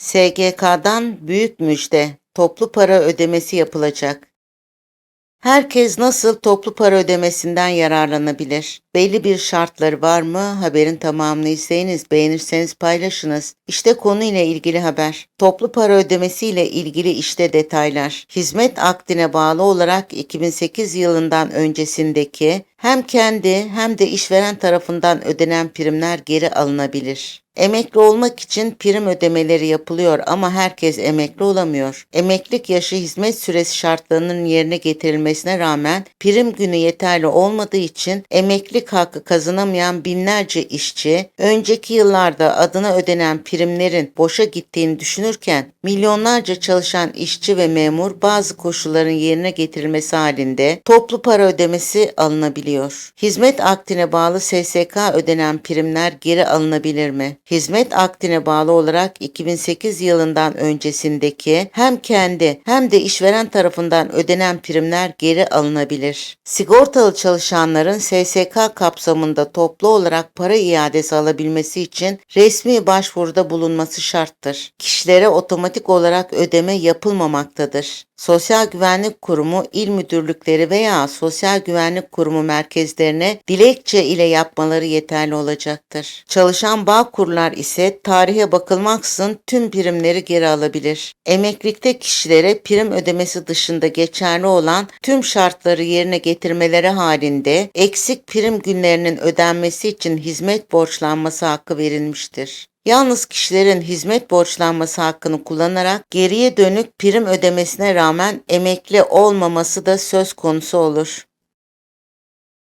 SGK'dan büyük müjde. Toplu para ödemesi yapılacak. Herkes nasıl toplu para ödemesinden yararlanabilir? Belli bir şartları var mı? Haberin tamamını izleyiniz, beğenirseniz paylaşınız. İşte konuyla ilgili haber. Toplu para ödemesiyle ilgili işte detaylar. Hizmet akdine bağlı olarak 2008 yılından öncesindeki hem kendi hem de işveren tarafından ödenen primler geri alınabilir. Emekli olmak için prim ödemeleri yapılıyor ama herkes emekli olamıyor. Emeklilik yaşı hizmet süresi şartlarının yerine getirilmesine rağmen prim günü yeterli olmadığı için emeklilik hakkı kazanamayan binlerce işçi önceki yıllarda adına ödenen primlerin boşa gittiğini düşünürken milyonlarca çalışan işçi ve memur bazı koşulların yerine getirilmesi halinde toplu para ödemesi alınabiliyor. Hizmet akdine bağlı SSK ödenen primler geri alınabilir mi? Hizmet akdine bağlı olarak 2008 yılından öncesindeki hem kendi hem de işveren tarafından ödenen primler geri alınabilir. Sigortalı çalışanların SSK kapsamında toplu olarak para iadesi alabilmesi için resmi başvuruda bulunması şarttır. Kişilere otomatik olarak ödeme yapılmamaktadır. Sosyal Güvenlik Kurumu il müdürlükleri veya Sosyal Güvenlik Kurumu merkezlerine dilekçe ile yapmaları yeterli olacaktır. Çalışan bağ kurlar ise tarihe bakılmaksızın tüm primleri geri alabilir. Emeklilikte kişilere prim ödemesi dışında geçerli olan tüm şartları yerine getirmeleri halinde eksik prim günlerinin ödenmesi için hizmet borçlanması hakkı verilmiştir. Yalnız kişilerin hizmet borçlanması hakkını kullanarak geriye dönük prim ödemesine rağmen emekli olmaması da söz konusu olur.